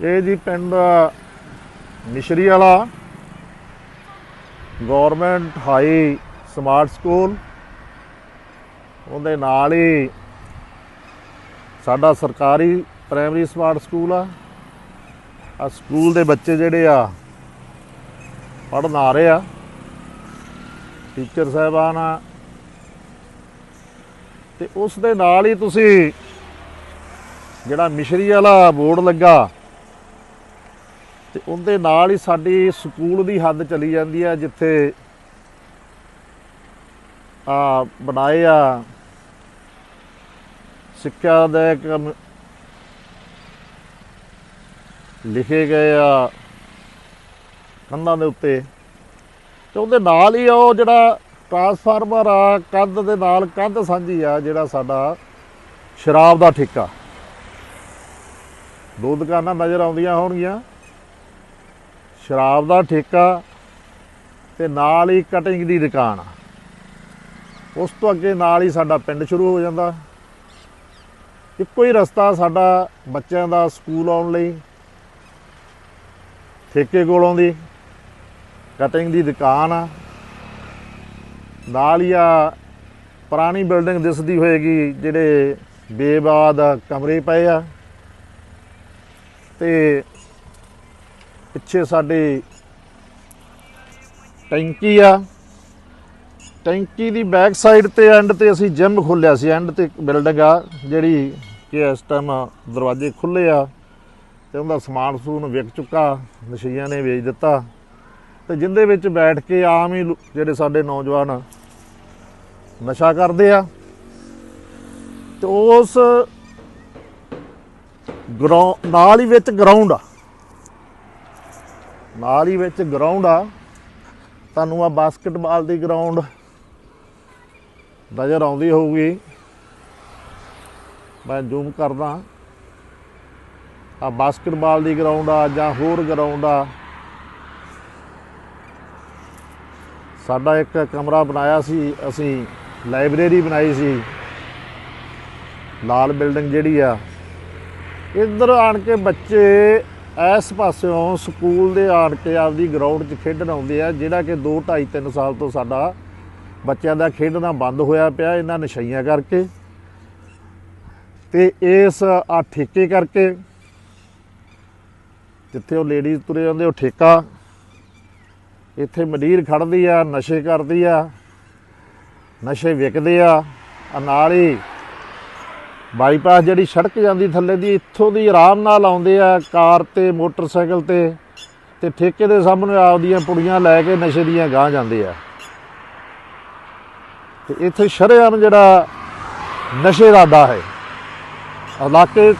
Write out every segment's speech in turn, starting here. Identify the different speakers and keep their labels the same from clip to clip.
Speaker 1: ਇਹ ਜੀ ਪਿੰਡ Mishri Wala. Government high smart school. ਉਹਦੇ ਨਾਲ ਹੀ ਸਾਡਾ ਸਰਕਾਰੀ ਪ੍ਰਾਇਮਰੀ ਸਮਾਰਟ ਸਕੂਲ ਆ। ਆ ਸਕੂਲ ਦੇ ਬੱਚੇ ਜਿਹੜੇ ਆ, ਪੜ੍ਹਨ ਆ ਰਹੇ ਆ। ਟੀਚਰ ਸਾਹਿਬਾਨ ਆ। ਤੇ ਉਸ ਦੇ ਨਾਲ ਹੀ ਤੁਸੀਂ ਜਿਹੜਾ ਮਿਸ਼ਰੀ ਵਾਲਾ ਬੋਰਡ ਲੱਗਾ ਤੇ ਉਹਦੇ ਨਾਲ ਹੀ ਸਾਡੀ ਸਕੂਲ ਦੀ ਹੱਦ ਚਲੀ ਜਾਂਦੀ ਆ, ਜਿੱਥੇ ਆ ਬਣਾਏ ਆ ਸਿੱਖਿਆ ਦੇ ਕੰਮ ਲਿਖੇ ਗਏ ਆ ਕੰਧਾਂ ਦੇ ਉੱਤੇ। ਤੇ ਉਹਦੇ ਨਾਲ ਹੀ ਉਹ ਜਿਹੜਾ ਟਰਾਂਸਫਾਰਮਰ ਆ, ਕੰਧ ਦੇ ਨਾਲ ਕੰਧ ਸਾਂਝੀ ਆ, ਜਿਹੜਾ ਸਾਡਾ ਸ਼ਰਾਬ ਦਾ ਠੇਕਾ। ਦੋ ਦੁਕਾਨਾਂ ਨਜ਼ਰ ਆਉਂਦੀਆਂ ਹੋਣਗੀਆਂ। ਸ਼ਰਾਬ ਦਾ ਠੇਕਾ ਤੇ ਨਾਲ ਹੀ ਕਟਿੰਗ ਦੀ ਦੁਕਾਨ ਆ। ਉਸ ਤੋਂ ਅੱਗੇ ਨਾਲ ਹੀ ਸਾਡਾ ਪਿੰਡ ਸ਼ੁਰੂ ਹੋ ਜਾਂਦਾ। ਇੱਕੋ ਹੀ ਰਸਤਾ ਸਾਡਾ ਬੱਚਿਆਂ ਦਾ ਸਕੂਲ ਆਉਣ ਲਈ, ਠੇਕੇ ਕੋਲੋਂ ਦੀ ਕਟਿੰਗ ਦੀ ਦੁਕਾਨ ਆ। ਨਾਲ ਹੀ ਆ ਪੁਰਾਣੀ ਬਿਲਡਿੰਗ ਦਿਸਦੀ ਹੋਏਗੀ ਜਿਹੜੇ ਬੇਬਾਦ ਕਮਰੇ ਪਏ ਆ। ਤੇ ਪਿੱਛੇ ਸਾਡੇ ਟੈਂਕੀ ਆ। ਟੈਂਕੀ ਦੀ ਬੈਕ ਸਾਈਡ ਤੇ ਐਂਡ ਤੇ ਅਸੀਂ ਜਿਮ ਖੋਲਿਆ ਸੀ। ਐਂਡ ਤੇ ਇੱਕ ਬਿਲਡਿੰਗ ਆ, ਜਿਹੜੀ ਕਿ ਇਸ ਟਾਈਮ ਦਰਵਾਜ਼ੇ ਖੁੱਲੇ ਆ ਤੇ ਉਹਦਾ ਸਮਾਨ ਸਮੂਨ ਵਿਕ ਚੁੱਕਾ ਨਸ਼ਈਆਂ ਨੇ ਵੇਚ ਦਿੱਤਾ। ਤੇ ਜਿੰਦੇ ਵਿੱਚ ਬੈਠ ਕੇ ਆਮ ਹੀ ਜਿਹੜੇ ਸਾਡੇ ਨੌਜਵਾਨ ਨਸ਼ਾ ਕਰਦੇ ਆ, ਤੇ ਉਸ ਗਰਾਊਂਡ ਨਾਲ ਹੀ ਵਿੱਚ ਗਰਾਊਂਡ ਆ। ਨਾਲ ਹੀ ਵਿੱਚ ਗਰਾਊਂਡ ਆ। ਤੁਹਾਨੂੰ ਆ ਬਾਸਕਟਬਾਲ ਦੀ ਗਰਾਊਂਡ ਨਜ਼ਰ ਆਉਂਦੀ ਹੋਊਗੀ। ਮੈਂ ਜ਼ੂਮ ਕਰਦਾ। ਆ ਬਾਸਕਟਬਾਲ ਦੀ ਗਰਾਊਂਡ ਆ ਜਾਂ ਹੋਰ ਗਰਾਊਂਡ ਆ। ਸਾਡਾ ਇੱਕ ਕਮਰਾ ਬਣਾਇਆ ਸੀ, ਅਸੀਂ ਲਾਇਬ੍ਰੇਰੀ ਬਣਾਈ ਸੀ। ਲਾਲ ਬਿਲਡਿੰਗ ਜਿਹੜੀ ਆ। ਇੱਧਰ ਆਣ ਕੇ ਬੱਚੇ ਇਸ ਪਾਸਿਓਂ ਸਕੂਲ ਦੇ ਆਣ ਕੇ ਆਪਦੀ ਗਰਾਊਂਡ 'ਚ ਖੇਡਣ ਆਉਂਦੇ ਆ, ਜਿਹੜਾ ਕਿ 2 2.5 3 ਸਾਲ ਤੋਂ ਸਾਡਾ ਬੱਚਿਆਂ ਦਾ ਖੇਡਣਾ ਬੰਦ ਹੋਇਆ ਪਿਆ ਇਹਨਾਂ ਨਸ਼ਈਆਂ ਕਰਕੇ ਤੇ ਇਸ ਆ ਠੇਕੇ ਕਰਕੇ ਜਿੱਥੇ ਉਹ ਲੇਡੀਜ਼ ਤੁਰੇ ਜਾਂਦੇ ਉਹ ਠੇਕਾ। ਇੱਥੇ ਮਡੀਰ ਖੜਦੀ ਆ, ਨਸ਼ੇ ਕਰਦੀ ਆ, ਨਸ਼ੇ ਵਿਕਦੇ ਆ ਆ ਨਾਲ ਹੀ ਬਾਈਪਾਸ ਜਿਹੜੀ ਸੜਕ ਜਾਂਦੀ ਥੱਲੇ ਦੀ, ਇੱਥੋਂ ਦੀ ਆਰਾਮ ਨਾਲ ਆਉਂਦੇ ਆ ਕਾਰ ਤੇ, ਮੋਟਰਸਾਈਕਲ ਤੇ ਤੇ ਠੇਕੇ ਦੇ ਸਾਹਮਣੇ ਆਪਦੀਆਂ ਪੁੜੀਆਂ ਲੈ ਕੇ ਨਸ਼ੇ ਦੀਆਂ ਗਾਂ ਜਾਂਦੇ ਆ। ਤੇ ਇੱਥੇ ਸ਼ਰੇਆਮ ਜਿਹੜਾ ਨਸ਼ੇ ਦਾ ਅੱਡਾ ਹੈ। ਇਲਾਕੇ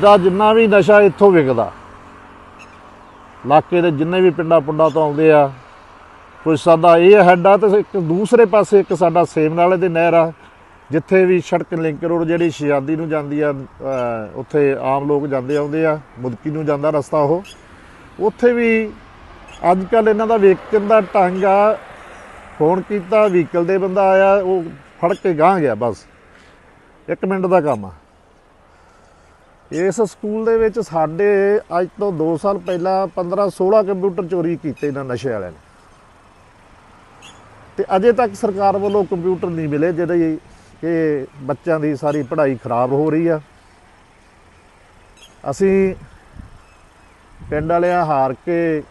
Speaker 1: ਦਾ ਜਿੰਨਾ ਵੀ ਨਸ਼ਾ ਇੱਥੋਂ ਵਿਕਦਾ, ਇਲਾਕੇ ਦੇ ਜਿੰਨੇ ਵੀ ਪਿੰਡਾਂ ਪੁੰਡਾਂ ਤੋਂ ਆਉਂਦੇ ਆ, ਕੋਈ ਸਾਡਾ ਇਹ ਹੈਡ ਆ ਤੇ ਇੱਕ ਦੂਸਰੇ ਪਾਸੇ ਇੱਕ ਸਾਡਾ ਸੇਮ ਨਾਲੇ ਦੇ ਨਹਿਰ ਆ ਜਿੱਥੇ ਵੀ ਸੜਕ ਲਿੰਕ ਰੋਡ ਜਿਹੜੀ ਸ਼ਿਆਦੀ ਨੂੰ ਜਾਂਦੀ ਆ ਉੱਥੇ ਆਮ ਲੋਕ ਜਾਂਦੇ ਆਉਂਦੇ ਆ, ਮੁਦਕੀ ਨੂੰ ਜਾਂਦਾ ਰਸਤਾ ਉਹ। ਉੱਥੇ ਵੀ ਅੱਜ ਕੱਲ ਇਹਨਾਂ ਦਾ ਵੇਚਣ ਦਾ ਢੰਗ ਆ, ਫੋਨ ਕੀਤਾ, ਵਹੀਕਲ ਦੇ ਬੰਦਾ ਆਇਆ, ਉਹ ਫੜ ਕੇ ਗਾਂ ਗਿਆ ਬਸ। 1 ਮਿੰਟ ਦਾ ਕੰਮ ਆ। ਇਸ ਸਕੂਲ ਦੇ ਵਿੱਚ ਸਾਡੇ ਅੱਜ ਤੋਂ 2 ਸਾਲ ਪਹਿਲਾਂ 15 16 ਕੰਪਿਊਟਰ ਚੋਰੀ ਕੀਤੇ ਇਹਨਾਂ ਨਸ਼ੇ ਵਾਲਿਆਂ ਨੇ। ਤੇ ਅਜੇ ਤੱਕ ਸਰਕਾਰ ਵੱਲੋਂ ਕੰਪਿਊਟਰ ਨਹੀਂ ਮਿਲੇ ਜਿਹੜੇ ਕਿ ਬੱਚਿਆਂ ਦੀ ਸਾਰੀ ਪੜ੍ਹਾਈ ਖਰਾਬ ਹੋ ਰਹੀ ਆ। ਅਸੀਂ ਪਿੰਡ ਵਾਲਿਆਂ ਹਾਰ ਕੇ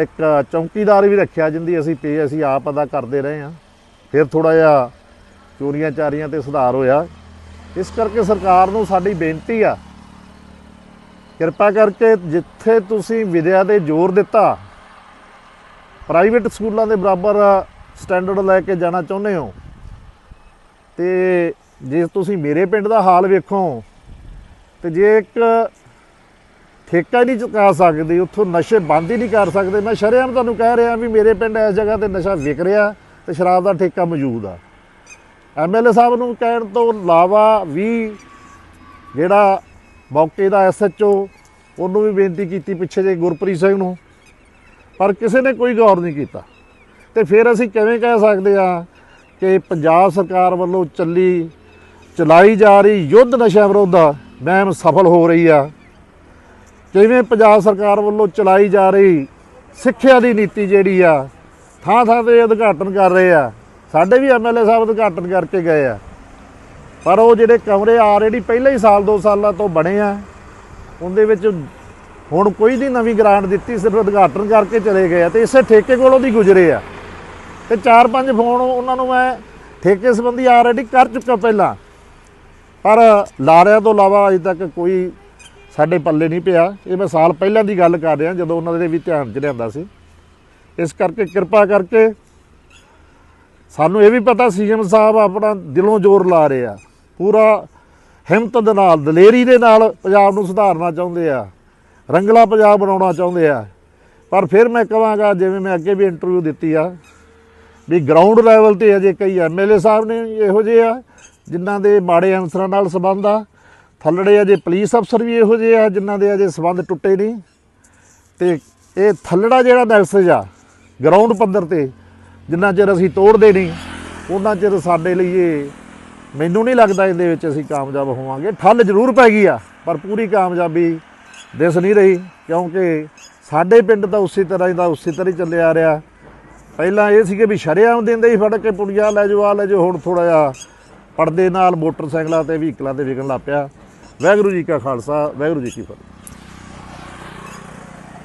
Speaker 1: ਇੱਕ ਚੌਕੀਦਾਰ ਵੀ ਰੱਖਿਆ ਜਿੰਦੀ ਅਸੀਂ ਪੇ ਅਸੀਂ ਆਪ ਅਦਾ ਕਰਦੇ ਰਹੇ ਆ ਫਿਰ ਥੋੜਾ ਜਿਹਾ ਚੋਰੀਆਂ ਚਾਰੀਆਂ ਤੇ ਸੁਧਾਰ ਹੋਇਆ। ਇਸ ਕਰਕੇ ਸਰਕਾਰ ਨੂੰ ਸਾਡੀ ਬੇਨਤੀ ਆ। ਕਿਰਪਾ ਕਰਕੇ ਜਿੱਥੇ ਤੁਸੀਂ ਵਿਦਿਆ ਤੇ ਜ਼ੋਰ ਦਿੱਤਾ, ਪ੍ਰਾਈਵੇਟ ਸਕੂਲਾਂ ਦੇ ਬਰਾਬਰ ਸਟੈਂਡਰਡ ਲੈ ਕੇ ਜਾਣਾ ਚਾਹੁੰਦੇ ਹੋ ਤੇ ਜੇ ਤੁਸੀਂ ਮੇਰੇ ਪਿੰਡ ਦਾ ਹਾਲ ਵੇਖੋ, ਤੇ ਜੇ ਇੱਕ ਠੇਕਾ ਹੀ ਨਹੀਂ ਚੁਕਾ ਸਕਦੇ, ਉੱਥੋਂ ਨਸ਼ੇ ਬੰਦ ਹੀ ਨਹੀਂ ਕਰ ਸਕਦੇ, ਮੈਂ ਸ਼ਰੇਆਮ ਤੁਹਾਨੂੰ ਕਹਿ ਰਿਹਾ ਵੀ ਮੇਰੇ ਪਿੰਡ ਇਸ ਜਗ੍ਹਾ ਤੇ ਨਸ਼ਾ ਵਿਕ ਰਿਹਾ ਤੇ ਸ਼ਰਾਬ ਦਾ ਠੇਕਾ ਮੌਜੂਦ ਆ। ਐਮਐਲਏ ਸਾਹਿਬ ਨੂੰ ਕਹਿਣ ਤੋਂ ਇਲਾਵਾ ਵੀ ਜਿਹੜਾ ਮੌਕੇ ਦਾ ਐਸਐਚਓ ਉਹਨੂੰ ਵੀ ਬੇਨਤੀ ਕੀਤੀ ਪਿੱਛੇ ਜੇ ਗੁਰਪ੍ਰੀਤ ਸਿੰਘ ਨੂੰ, ਪਰ ਕਿਸੇ ਨੇ ਕੋਈ ਗੌਰ ਨਹੀਂ ਕੀਤਾ। ਤੇ ਫਿਰ ਅਸੀਂ ਕਿਵੇਂ ਕਹਿ ਸਕਦੇ ਆ ਕਿ ਪੰਜਾਬ ਸਰਕਾਰ ਵੱਲੋਂ ਚੱਲੀ, ਚਲਾਈ ਜਾ ਰਹੀ ਯੁੱਧ ਨਸ਼ਾ ਵਿਰੋਧ ਮੁਹਿੰਮ ਸਫਲ ਹੋ ਰਹੀ ਆ। ਕਿਵੇਂ ਪੰਜਾਬ ਸਰਕਾਰ ਵੱਲੋਂ ਚਲਾਈ ਜਾ ਰਹੀ ਸਿੱਖਿਆ ਦੀ ਨੀਤੀ ਜਿਹੜੀ ਆ ਥਾਂ ਥਾਂ ਤੇ ਉਦਘਾਟਨ ਕਰ ਰਹੇ ਆ। ਸਾਡੇ ਵੀ ਐਮਐਲਏ ਸਾਹਿਬ ਉਦਘਾਟਨ ਕਰਕੇ ਗਏ ਆ। ਪਰ ਉਹ ਜਿਹੜੇ ਕਮਰੇ ਆਲਰੇਡੀ ਪਹਿਲੇ ਹੀ ਸਾਲ, ਦੋ ਸਾਲਾਂ ਤੋਂ ਬਣੇ ਆ, ਉਹਦੇ ਵਿੱਚ ਹੁਣ ਕੋਈ ਦੀ ਨਵੀਂ ਗ੍ਰਾਂਟ ਦਿੱਤੀ, ਸਿਰਫ ਉਦਘਾਟਨ ਕਰਕੇ ਚਲੇ ਗਏ ਆ ਤੇ ਇਸੇ ਠੇਕੇ ਕੋਲੋਂ ਦੀ ਗੁਜ਼ਰੇ ਆ। ਤੇ ਚਾਰ ਪੰਜ ਫੋਨ ਉਹਨਾਂ ਨੂੰ ਮੈਂ ਠੇਕੇ ਸੰਬੰਧੀ ਆਲਰੇਡੀ ਕਰ ਚੁੱਕਾ ਪਹਿਲਾਂ। ਪਰ ਲਾਰਿਆਂ ਤੋਂ ਇਲਾਵਾ ਅਜੇ ਤੱਕ ਕੋਈ ਸਾਡੇ ਪੱਲੇ ਨਹੀਂ ਪਿਆ। ਇਹ ਮੈਂ ਸਾਲ ਪਹਿਲਾਂ ਦੀ ਗੱਲ ਕਰ ਰਿਹਾ ਜਦੋਂ ਉਹਨਾਂ ਦੇ ਵੀ ਧਿਆਨ 'ਚ ਲਿਆਂਦਾ ਸੀ। ਇਸ ਕਰਕੇ ਕਿਰਪਾ ਕਰਕੇ ਸਾਨੂੰ ਇਹ ਵੀ ਪਤਾ ਸੀਐਮ ਸਾਹਿਬ ਆਪਣਾ ਦਿਲੋਂ ਜ਼ੋਰ ਲਾ ਰਹੇ ਆ। ਪੂਰਾ ਹਿੰਮਤ ਦੇ ਨਾਲ, ਦਲੇਰੀ ਦੇ ਨਾਲ ਪੰਜਾਬ ਨੂੰ ਸੁਧਾਰਨਾ ਚਾਹੁੰਦੇ ਆ। ਰੰਗਲਾ ਪੰਜਾਬ ਬਣਾਉਣਾ ਚਾਹੁੰਦੇ ਆ। ਪਰ ਫਿਰ ਮੈਂ ਕਹਾਂਗਾ, ਜਿਵੇਂ ਮੈਂ ਅੱਗੇ ਵੀ ਇੰਟਰਵਿਊ ਦਿੱਤੀ ਆ ਵੀ ਗਰਾਊਂਡ ਲੈਵਲ ਤੇ ਅਜੇ ਕਈ ਐਮਐਲਏ ਸਾਹਿਬ ਨੇ ਇਹੋ ਜਿਹੇ ਆ, ਜਿਨ੍ਹਾਂ ਦੇ ਮਾੜੇ ਅਨਸਰਾਂ ਨਾਲ ਸੰਬੰਧ ਆ। ਥੱਲੜੇ ਅਜੇ ਪੁਲਿਸ ਅਫਸਰ ਵੀ ਇਹੋ ਜਿਹੇ ਆ, ਜਿਨ੍ਹਾਂ ਦੇ ਅਜੇ ਸੰਬੰਧ ਟੁੱਟੇ ਨਹੀਂ। ਤੇ ਇਹ ਥੱਲੜਾ ਜਿਹੜਾ ਮੈਸੇਜ ਆ ਗਰਾਊਂਡ ਪੱਧਰ ਤੇ, ਜਿੰਨਾ ਚਿਰ ਅਸੀਂ ਤੋੜਦੇ ਨਹੀਂ, ਉਹਨਾਂ ਚਿਰ ਸਾਡੇ ਲਈ ਇਹ ਮੈਨੂੰ ਨਹੀਂ ਲੱਗਦਾ ਇਹਦੇ ਵਿੱਚ ਅਸੀਂ ਕਾਮਯਾਬ ਹੋਵਾਂਗੇ। ਠੱਲ ਜ਼ਰੂਰ ਪੈ ਗਈ ਆ, ਪਰ ਪੂਰੀ ਕਾਮਯਾਬੀ ਦਿਸ ਨਹੀਂ ਰਹੀ, ਕਿਉਂਕਿ ਸਾਡੇ ਪਿੰਡ ਤਾਂ ਉਸੇ ਤਰ੍ਹਾਂ ਹੀ ਦਾ ਉਸੇ ਤਰ੍ਹਾਂ ਹੀ ਚੱਲਿਆ ਆ ਰਿਹਾ। ਪਹਿਲਾਂ ਇਹ ਸੀਗੇ ਵੀ ਸ਼ਰੇਆਮ ਦਿੰਦੇ ਹੀ ਫੜ ਕੇ ਪੁੜੀਆਂ, ਲੈ ਜਾਓ ਆ ਲੈ ਜੋ ਹੁਣ ਥੋੜਾ ਜਿਹਾ ਪਰਦੇ ਨਾਲ ਮੋਟਰਸਾਈਕਲਾਂ ਤੇ ਵਹੀਕਲਾਂ ਤੇ ਵਿਕਣ ਲੱਗ ਪਿਆ। ਵਾਹਿਗੁਰੂ ਜੀ ਕਾ ਖਾਲਸਾ, ਵਾਹਿਗੁਰੂ ਜੀ ਕੀ ਫਤਿਹ।